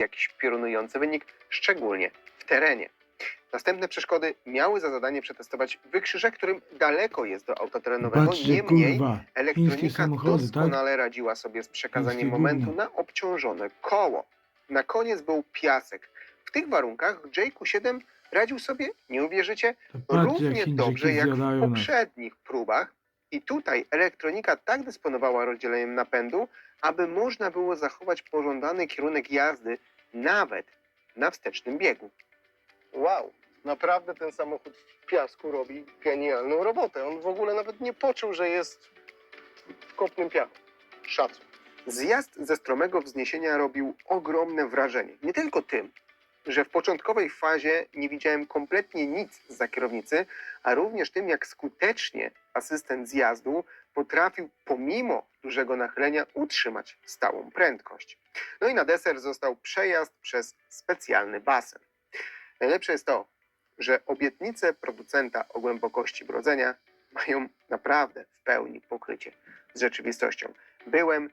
jakiś piorunujący wynik, szczególnie w terenie. Następne przeszkody miały za zadanie przetestować wykrzyże, którym daleko jest do auta terenowego, Patrzcie, niemniej kurwa. Chińskie elektronika samochody, tak? doskonale radziła sobie z przekazaniem Chińskie momentu gówno. na obciążone koło. Na koniec był piasek. W tych warunkach JQ7 radził sobie, nie uwierzycie, To patrzcie, równie dobrze jak w zjadają nas. poprzednich próbach. I tutaj elektronika tak dysponowała rozdzieleniem napędu, aby można było zachować pożądany kierunek jazdy nawet na wstecznym biegu. Wow, naprawdę ten samochód w piasku robi genialną robotę. On w ogóle nawet nie poczuł, że jest w kopnym piachu. Szacun. Zjazd ze stromego wzniesienia robił ogromne wrażenie. Nie tylko tym, że w początkowej fazie nie widziałem kompletnie nic za kierownicy, a również tym, jak skutecznie asystent zjazdu potrafił pomimo dużego nachylenia utrzymać stałą prędkość. No i na deser został przejazd przez specjalny basen. Najlepsze jest to, że obietnice producenta o głębokości brodzenia mają naprawdę w pełni pokrycie z rzeczywistością. Byłem